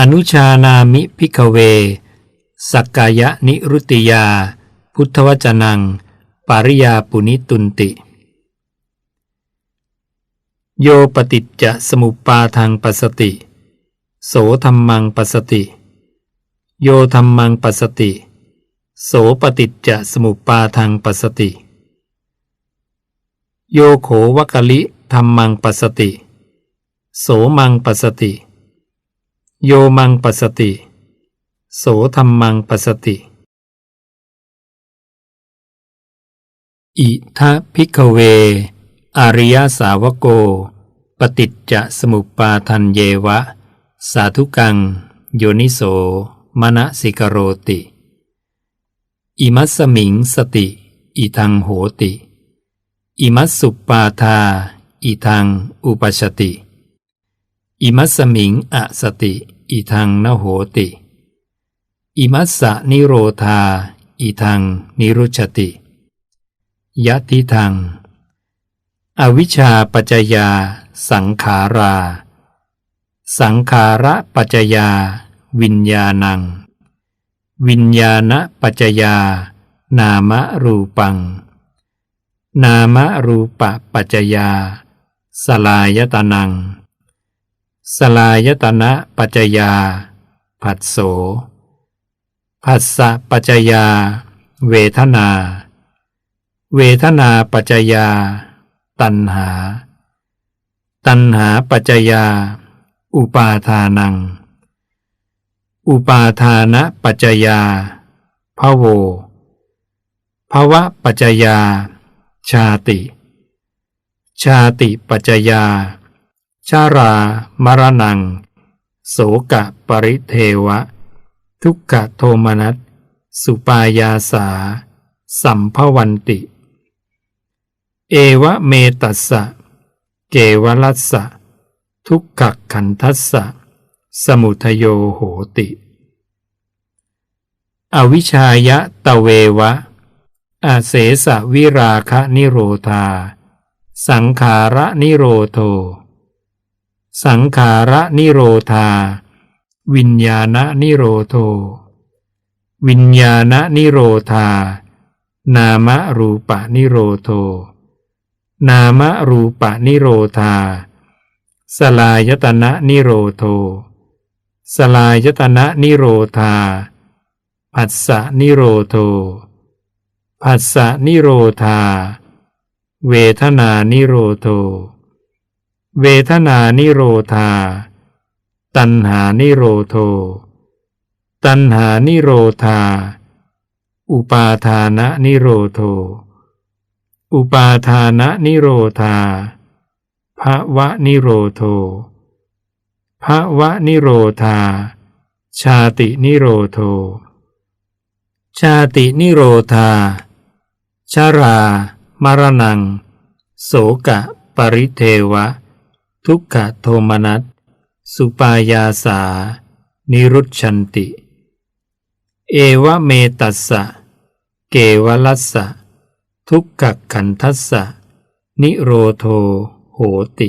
อนุชานามิพิกเว สักกายนิรุตติยา พุทธวจนัง ปาริยาปุนิตุนติ โยปฏิจจสมุปปาทางปัสติ โสธรรมังปัสติ โยธรรมังปัสติ โสปฏิจจสมุปปาทางปัสติ โยโขวกลิธรรมังปัสติ โสมังปัสสติ โยมังปัสสติ โสธรรมังปัสสติ อิทะพิกเว อริยสาวโก ปฏิจจสมุปปาทันเยวะ สาธุกัง โยนิโสมณสิกโรติ อิมัสสมิงสติ อิทังโหติ อิมัสสุปปาทา อิทังอุปชติ อิมัสสมิงอสติ อิทังนโหติ อิมัสสะนิโรธา อิทังนิรุชติยะทิทัง อวิชชาปัจจยา สังขารา สังขาระปัจจยา วิญญาณัง วิญญาณปัจจยา นามรูปัง นามรูปปัจจยา สลายตนัง สลายตนะปัจจยา ผัสโสผัสสะปัจจยา เวทนา เวทนาปัจจยา ตัณหา ตัณหาปัจจยา อุปาทานัง อุปาทานะปัจจยาภโวภวะปัจจยา ชาติ ชาติปัจจยา ชารามรณัง โสกะปริเทวะ ทุกขโทมนัส สุปายาสา สัมภวันติ เอวะเมตัสสะ เกวลัสสะ ทุกขขันทัสสะ สมุทโยโหติ อวิชายะตะเววะ อาเสสะวิราคะนิโรธา สังขาระนิโรโท สังขาระนิโรธา วิญญาณนิโรโท วิญญาณนิโรธา นามรูปนิโรโท นามรูปนิโรธา สลายตนะนิโรโท สลายตนะนิโรธา ผัสสะนิโรโท ผัสสะนิโรธา เวทนานิโรโท เวทนานิโรธา ตัณหานิโรโท ตัณหานิโรธา อุปาทานะนิโรโท อุปาทานะนิโรธาภวะนิโรโทภวะนิโรธา ชาตินิโรโท ชาตินิโรธา ชารามรณัง โสกะ ปริเทวะ ทุกขโทมนัส สุปายาสา นิรุชันติ เอวเมตัสสะ เกวลัสสะ ทุกขขันทัสสะ นิโรโทโหติ